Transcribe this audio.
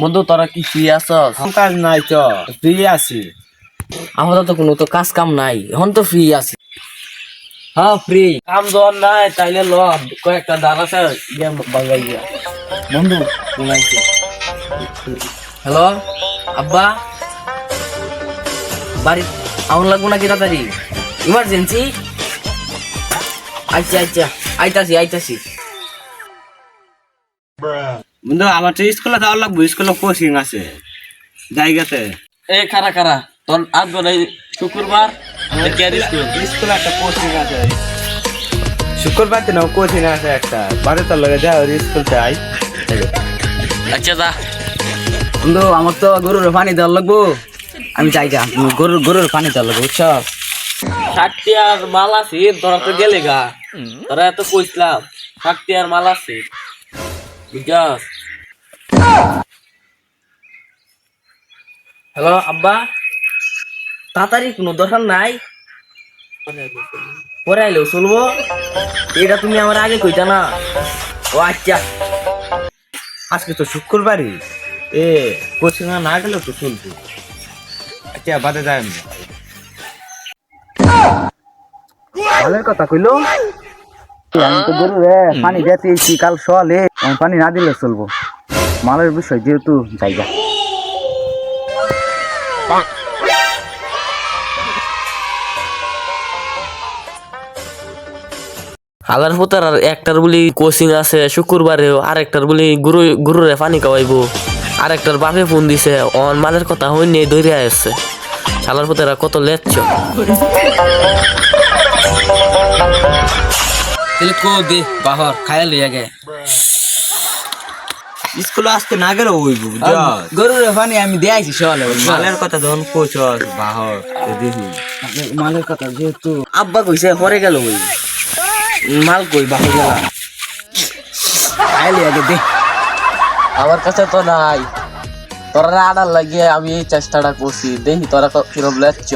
বন্ধু তোরা কি ফ্রি আছস? কাজ নাই তো। ফ্রি আছি। আমাদের তো কোনো তো কাজ কাম নাই এখন তো ফ্রি আছি। হ্যাঁ ফ্রি। কাম জন নাই তাইলে ল কয়েকটা দাঁড় আছে গেম বাঙ্গাই গিয়া। বন্ধু হ্যালো? আব্বা? বাড়ি আউন লাগবো নাকি তাড়াতাড়ি? ইমার্জেন্সি? আচ্ছা আচ্ছা আইতাছি আইতাছি। বন্ধু আমার তো স্কুলে যাওয়ার লাগবো স্কুলে কোচিং আছে জায়গাতে। এ খারা খারা তোর আজ বলাই শুক্রবার কেয়ার স্কুল? স্কুলে একটা কোচিং আছে। শুক্রবার দিন কোচিং আছে একটা। বাড়ি তো লগে যাও স্কুল যাই আচ্ছা দা বন্ধু আমার তো গরুর পানি দেওয়ার লাগবো। আমি চাই যা গরুর গরুর পানি দেওয়ার লাগবো বুঝছ? আর মাল আছে তোরা তো গেলে গা। তোরা এত কইসলাম ষাটটি আর মাল আছে। বুঝছস? হ্যালো, আব্বা। তাড়াতাড়ি, কোনো দরকার নাই। পরে আইলেও চলবো। এটা তুমি আমার আগে কইতা না। ও আচ্ছা। আজকে তো শুক্রবারই। এ কোচিং না গেলেও তো চলবে। আচ্ছা বাদে যাই ভালোর কথা কইলো? আমি তো রে, পানি দিতেছি কাল আমি পানি না দিলে চলবো। মালের বিষয় যেহেতু জায়গা। হালার পুতার আর একটার বলি কোচিং আছে শুক্রবারে আর একটার বলি গুরু গুরুরে পানি খাওয়াইবো। আর একটার বাপে ফোন দিছে অন মালের কথা হই নেই ধরে আসছে শালার পুতারা কত লেচ্ছ। তাহলে কো দে বাহর খায়া লইয়া গে। স্কুলে আসতে না হইব বুঝছ? গরুর পানি আমি দিয়েছি সকালে মালের কথা যখন কোচ বাহর দেখি। মালের কথা যেহেতু আব্বা কইছে পরে গেল ওই মাল কই বাহর গেলা? খাইলে আগে দে। আমার কাছে তো নাই। তোরা আড়ার লাগিয়ে আমি এই চেষ্টাটা করছি। দেখি তোরা কিরম লেচ্ছ